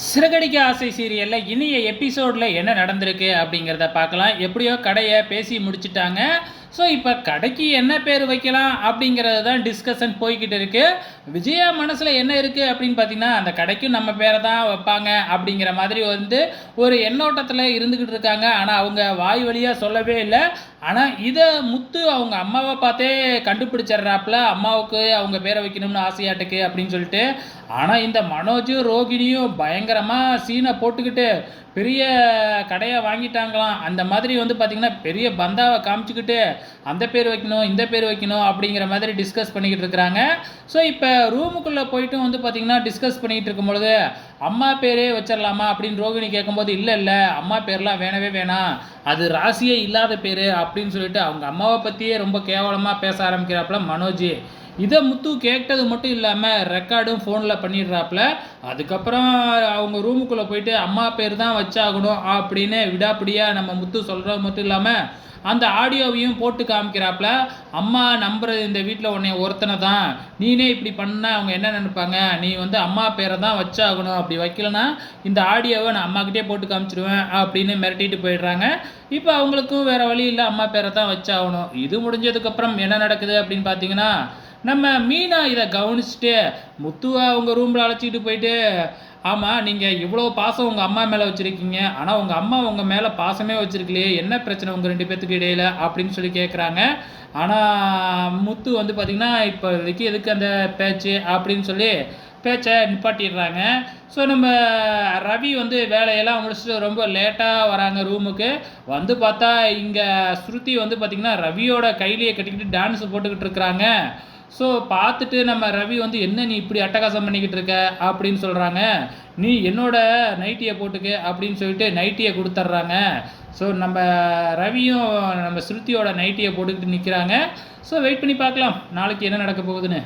சிறகடிக்க ஆசை சீரியலில் இனிய எபிசோடில் என்ன நடந்திருக்கு அப்படிங்கிறத பார்க்கலாம். எப்படியோ கடையை பேசி முடிச்சிட்டாங்க. ஸோ இப்போ கடைக்கு என்ன பேர் வைக்கலாம் அப்படிங்கிறது தான் டிஸ்கஷன் போய்கிட்டு இருக்குது விஜயா மனசில் என்ன இருக்குது அப்படின்னு பார்த்தீங்கன்னா அந்த கடைக்கும் நம்ம பேரை தான் வைப்பாங்க அப்படிங்கிற மாதிரி வந்து ஒரு எண்ணோட்டத்தில் இருந்துக்கிட்டு இருக்காங்க. ஆனால் அவங்க வாய் வழியாக சொல்லவே இல்லை. ஆனால் இதை முத்து அவங்க அம்மாவை பார்த்தே கண்டுபிடிச்சிட்றாப்புல. அம்மாவுக்கு அவங்க பேரை வைக்கணும்னு ஆசையாட்டுக்கு அப்படின்னு சொல்லிட்டு. ஆனால் இந்த மனோஜும் ரோகிணியும் பயங்கரமாக சீனை போட்டுக்கிட்டு பெரிய கடையை வாங்கிட்டாங்களாம். அந்த மாதிரி வந்து பார்த்திங்கன்னா பெரிய பந்தாவை காமிச்சிக்கிட்டு அந்த பேர் வைக்கணும் இந்த பேர் வைக்கணும் அப்படிங்கிற மாதிரி டிஸ்கஸ் பண்ணிக்கிட்டு இருக்கிறாங்க. ஸோ இப்போ ரூமுக்குள்ளே போயிட்டும் வந்து பார்த்திங்கன்னா டிஸ்கஸ் பண்ணிக்கிட்டு இருக்கும் பொழுது அம்மா பேரே வச்சிடலாமா அப்படின்னு ரோகிணி கேட்கும்போது இல்லை இல்லை அம்மா பேர்லாம் வேணவே வேணாம். அது ராசியே இல்லாத பேர் அப்படின்னு சொல்லிட்டு அவங்க அம்மாவை பற்றியே ரொம்ப கேவலமாக பேச ஆரம்பிக்கிறாப்புல மனோஜ். இதை முத்து கேட்டது மட்டும் இல்லாமல் ரெக்கார்டும் ஃபோனில் பண்ணிடுறாப்புல. அதுக்கப்புறம் அவங்க ரூமுக்குள்ளே போயிட்டு அம்மா பேர் தான் வச்சாகணும் அப்படின்னு விடாப்பிடியாக நம்ம முத்து சொல்கிறது மட்டும் இல்லாமல் அந்த ஆடியோவையும் போட்டு காமிக்கிறாப்புல. அம்மா நம்புறது இந்த வீட்டில் உன்னை ஒருத்தனை தான். நீனே இப்படி பண்ண அவங்க என்ன நினைப்பாங்க? நீ வந்து அம்மா பேரை தான் வச்சாகணும். அப்படி வைக்கலனா இந்த ஆடியோவை நான் அம்மாக்கிட்டே போட்டு காமிச்சிடுவேன் அப்படின்னு மிரட்டிட்டு போயிடுறாங்க. இப்போ அவங்களுக்கும் வேறு வழி இல்லை அம்மா பேரை தான் வச்சாகணும். இது முடிஞ்சதுக்கப்புறம் என்ன நடக்குது அப்படின்னு பார்த்தீங்கன்னா நம்ம மீனா இதை கவனிச்சுட்டு முத்துவை அவங்க ரூமில் அழைச்சிக்கிட்டு போயிட்டு ஆமாம் நீங்கள் இவ்வளோ பாசம் உங்கள் அம்மா மேலே வச்சுருக்கீங்க. ஆனால் உங்கள் அம்மா உங்கள் மேலே பாசமே வச்சுருக்கலையே. என்ன பிரச்சனை உங்கள் ரெண்டு பேர்த்துக்கு இடையில? அப்படின்னு சொல்லி கேட்குறாங்க ஆனால் முத்து வந்து பார்த்திங்கன்னா இப்போதைக்கு எதுக்கு அந்த பேச்சு அப்படின்னு சொல்லி பேச்சை நிப்பாட்டிடுறாங்க. ஸோ நம்ம ரவி வந்து வேலையெல்லாம் முடிச்சுட்டு ரொம்ப லேட்டாக வராங்க ரூமுக்கு வந்து பார்த்தா இங்கே ஸ்ருதி வந்து பார்த்திங்கன்னா ரவியோட கையிலேயே கட்டிக்கிட்டு டான்ஸ் போட்டுக்கிட்டு இருக்கிறாங்க. ஸோ பார்த்துட்டு நம்ம ரவி வந்து என்ன நீ இப்படி அட்டகாசம் பண்ணிக்கிட்டு இருக்க? அப்படின்னு சொல்கிறாங்க நீ என்னோட நைட்டியை போட்டுக்க அப்படின்னு சொல்லிட்டு நைட்டியை கொடுத்துட்றாங்க ஸோ நம்ம ரவியும் நம்ம ஸ்ருதியோட நைட்டியை போட்டுக்கிட்டு நிற்கிறாங்க ஸோ வெயிட் பண்ணி பார்க்கலாம். நாளைக்கு என்ன நடக்க போகுதுன்னு.